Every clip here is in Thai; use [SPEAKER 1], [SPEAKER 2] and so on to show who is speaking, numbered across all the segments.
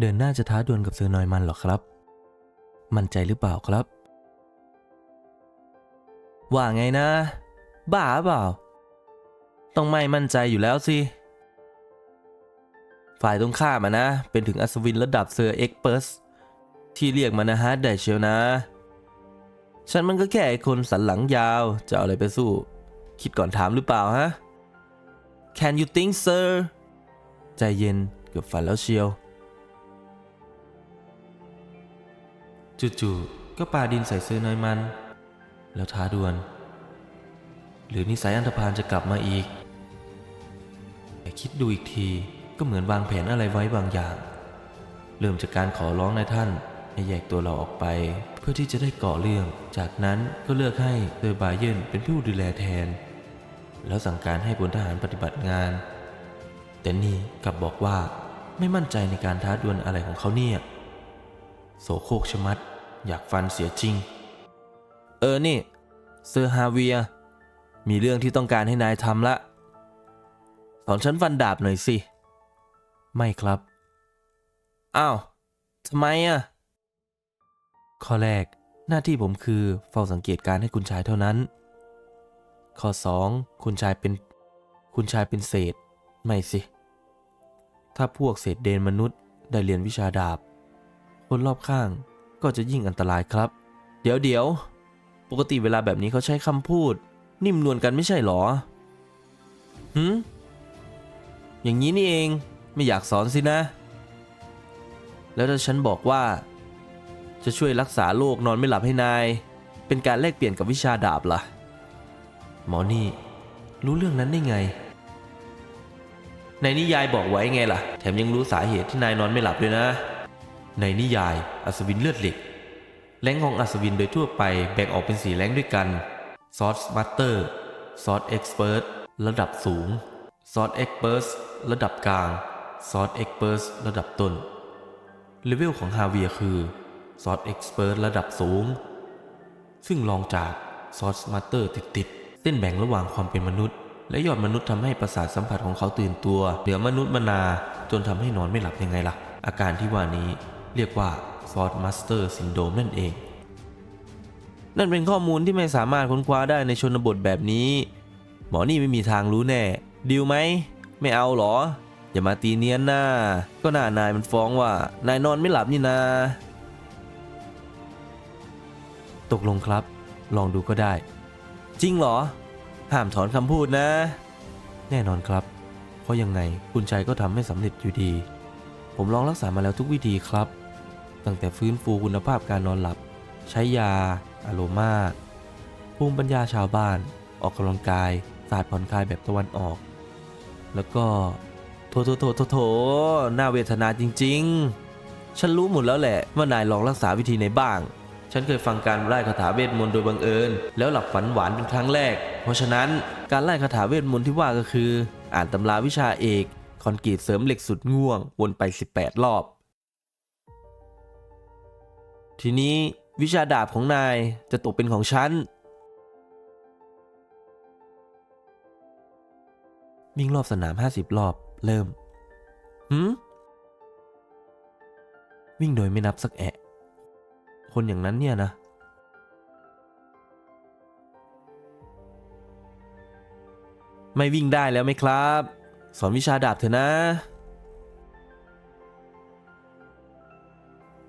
[SPEAKER 1] เดินหน้าจะท้าดวลกับเซอร์นอยมันหรอครับ มั่นใจหรือเปล่าครับ ว่าไงนะ บ้าเปล่า ต้องไม่มั่นใจอยู่แล้วสิ ฝ่ายตรงข้ามอะนะ เป็นถึงอัศวินระดับเซอร์เอ็กเปิร์สที่เรียกมันนะฮะได้เชียวนะ ฉันมันก็แค่คนสันหลังยาว จะเอาอะไรไปสู้ คิดก่อนถามหรือเปล่าฮะ Can you think sir ใจเย็นเกือบฝันแล้วเชียว จู่ๆก็ปาดินใส่เสื้อน้อยมัน แล้วท้าดวลหรือนิสัยอันธพาลจะกลับมาอีก แต่คิดดูอีกทีก็เหมือนวางแผนอะไรไว้บางอย่าง เริ่มจากการขอร้องนายท่านให้แยกตัวเราออกไป เพื่อที่จะได้ก่อเรื่อง จากนั้นก็เลือกให้เซอร์บาเยนเป็นผู้ดูแลแทน แล้วสั่งการให้พลทหารปฏิบัติงาน แต่นี่กลับบอกว่าไม่มั่นใจในการท้าดวลอะไรของเขาเนี่ย โสโครกชะมัด อยากฟันเสียจริง เออนี่ เซอร์ฮาเวีย มีเรื่องที่ต้องการให้นายทำละ สอนฉันฟันดาบหน่อยสิ ไม่ครับ อ้าวทำไมอะ ข้อแรกหน้าที่ผมคือเฝ้าสังเกตการณ์ให้คุณชายเท่านั้น ข้อ 2 คุณชายเป็น คุณชายเป็นเศษ ไม่สิ ถ้าพวกเศษเดนมนุษย์ได้เรียนวิชาดาบ คนรอบข้างก็จะยิ่งอันตรายครับ เดี๋ยวเดี๋ยวปกติเวลาแบบนี้เขาใช้คำพูด นิ่มนวลกันไม่ใช่หรอหืมอย่างนี้นี่เองไม่อยากสอนสินะ แล้วถ้าฉันบอกว่า จะช่วยรักษาโรคนอนไม่หลับให้นาย เป็นการแลกเปลี่ยนกับวิชาดาบล่ะ หมอนี่ รู้เรื่องนั้นได้ไง ในนิยายบอกไว้ไงล่ะ แถมยังรู้สาเหตุที่นายนอนไม่หลับด้วยนะ ในนิยายอัศวินเลือดเหล็กแรงของอัศวินโดยทั่วไปแบ่งออกเป็นสีแรงด้วยกันซอสมาสเตอร์ซอสเอ็กซ์เพรสระดับสูงซอสเอ็กซ์เปิร์สระดับกลางซอสเอ็กซ์เปิร์สระดับต้นเลเวลของฮาเวียคือซอสเอ็กซ์เพรสระดับสูง ซึ่งรองจากซอสมาสเตอร์ติดๆเส้นแบ่งระหว่างความเป็นมนุษย์ และยอดมนุษย์ทำให้ประสาทสัมผัสของเขาตื่นตัวเหนือมนุษย์มนาจนทำให้นอนไม่หลับยังไงล่ะ อาการที่ว่านี้ เรียกว่าซอสมาสเตอร์ซินโดมนั่นเอง นั่นเป็นข้อมูลที่ไม่สามารถค้นคว้าได้ในชนบทแบบนี้ หมอนี่ไม่มีทางรู้แน่ ดีลไหม ไม่เอาหรอ อย่ามาตีเนียนหน้า ก็หน้านายมันฟ้องว่า นายนอนไม่หลับนี่นา ตกลงครับ ลองดูก็ได้ จริงเหรอ ห้ามถอนคำพูดนะ แน่นอนครับ เพราะยังไงคุณชัยก็ทำไม่สำเร็จอยู่ดี ผมลองรักษามาแล้วทุกวิธีครับ ตั้งแต่ฟื้นฟูคุณภาพการนอนหลับ ใช้ยา อโลมาภูมิปัญญาชาวบ้าน ออกกำลังกายศาสตร์ผ่อนคลายแบบตะวันออก แล้วก็โถโถโถโถโถน่าเวทนาจริง ๆ ฉันรู้หมดแล้วแหละว่านายลองรักษาวิธีไหนบ้าง ฉันเคยฟังการไล่คาถาเวทมนต์โดยบังเอิญ แล้วหลับฝันหวานเป็นครั้งแรก เพราะฉะนั้นการไล่คาถาเวทมนต์ที่ว่าก็คือ อ่านตำราวิชาเอกคอนกรีตเสริมเหล็กสุดง่วงวนไป 18 รอบ ทีนี้วิชาดาบของนายจะตกเป็นของฉัน วิ่งรอบสนาม 50 รอบเริ่มหืมวิ่งโดยไม่นับสักแอะ คนอย่างนั้นเนี่ยนะ ไม่วิ่งได้แล้วไหมครับ สอนวิชาดาบเถอะนะ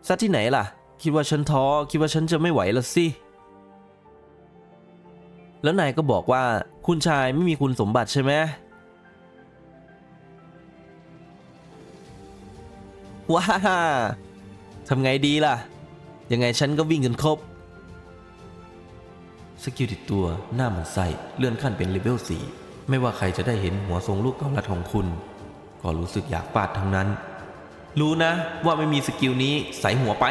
[SPEAKER 1] ซัดที่ไหนล่ะ คิดว่าฉันท้อ คิดว่าฉันจะไม่ไหวละสิ แล้วนายก็บอกว่าคุณชายไม่มีคุณสมบัติใช่ไหม ว้าทำไงดีล่ะ ยังไงฉันก็วิ่งจนครบ สกิลติดตัวหน้ามันใส่เลื่อนขั้นเป็นเลเวล4ไม่ว่าใครจะได้เห็นหัวทรงลูกเกาลัดของคุณ ก็รู้สึกอยากปาดทั้งนั้น รู้นะว่าไม่มีสกิลนี้ใส่หัวไป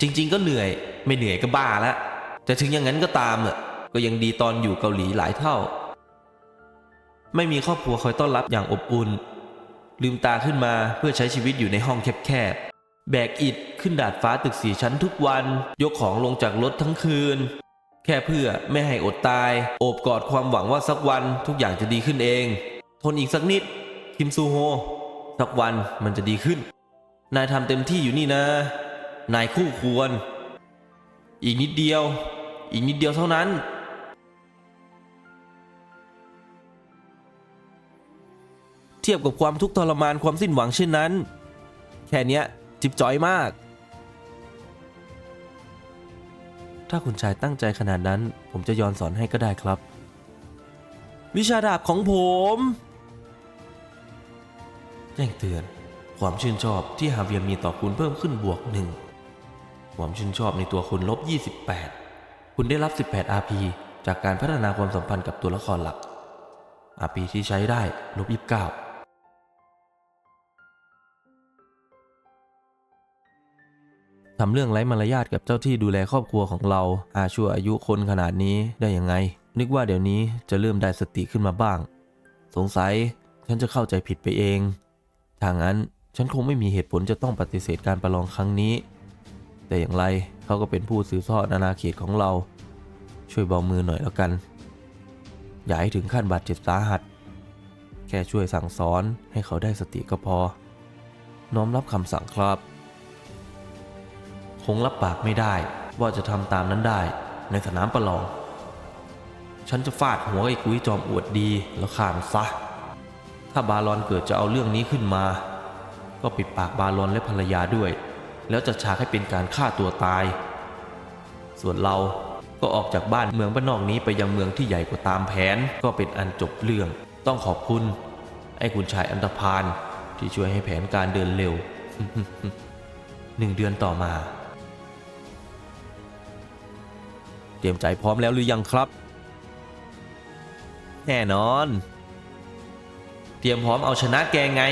[SPEAKER 1] จริง ๆ ก็เหนื่อยไม่เหนื่อยก็บ้าละแต่ถึงอย่างนั้นก็ตามอะก็ยังดีตอนอยู่เกาหลีหลายเท่า ไม่มีครอบครัวคอยต้อนรับอย่างอบอุ่น ลืมตาขึ้นมาเพื่อใช้ชีวิตอยู่ในห้องแคบๆแบกอิฐขึ้นดาดฟ้าตึกสี่ชั้นทุกวัน ยกของลงจากรถทั้งคืน แค่เพื่อไม่ให้อดตายโอบกอดความหวังว่าสักวันทุกอย่างจะดีขึ้นเอง ทนอีกสักนิดคิมซูโฮสักวันมันจะดีขึ้น นายทำเต็มที่อยู่นี่นะ นายคู่ควร อีกนิดเดียว อีกนิดเดียวเท่านั้น เทียบกับความทุกข์ทรมานความสิ้นหวังเช่นนั้น แค่เนี้ยจิบจอยมาก ถ้าคุณชายตั้งใจขนาดนั้น ผมจะย้อนสอนให้ก็ได้ครับ วิชาดาบของผมแจ้งเตือนความชื่นชอบที่ฮาเวียมีต่อคุณเพิ่มขึ้นบวกหนึ่ง ความชื่นชอบในตัวคุณลบ 28 คุณได้รับ 18 RP จากการพัฒนาความสัมพันธ์กับตัวละครหลัก RP ที่ใช้ได้ลบ 29ทำเรื่องไร้มารยาทกับเจ้าที่ดูแลครอบครัวของเรา อาชั่วอายุคนขนาดนี้ได้ยังไง นึกว่าเดี๋ยวนี้จะเริ่มได้สติขึ้นมาบ้าง สงสัยฉันจะเข้าใจผิดไปเองทางนั้นฉันคงไม่มีเหตุผลจะต้องปฏิเสธการประลองครั้งนี้ แต่อย่างไรเขาก็เป็นผู้สืบทอดอาณาเขตของเรา ช่วยเบามือหน่อยแล้วกัน อย่าให้ถึงขั้นบาดเจ็บสาหัส แค่ช่วยสั่งสอนให้เขาได้สติก็พอ น้อมรับคำสั่งครับ คงรับปากไม่ได้ว่าจะทำตามนั้นได้ในสนามประลอง ฉันจะฟาดหัวไอ้กุ้ยจอมอวดดีแล้วฆ่ามันซะ ถ้าบาลอนเกิดจะเอาเรื่องนี้ขึ้นมา ก็ปิดปากบาลอนและภรรยาด้วย แล้วจะฉากให้เป็นการฆ่าตัวตาย ส่วนเราก็ออกจากบ้านเมืองบ้านนอกนี้ไปยังเมืองที่ใหญ่กว่าตามแผนก็เป็นอันจบเรื่อง ต้องขอบคุณ ไอ้คุณชายอันธพาลที่ช่วยให้แผนการเดินเร็วหนึ่งเดือนต่อมา เตรียมใจพร้อมแล้วหรือยังครับ แน่นอน เตรียมพร้อมเอาชนะแกไง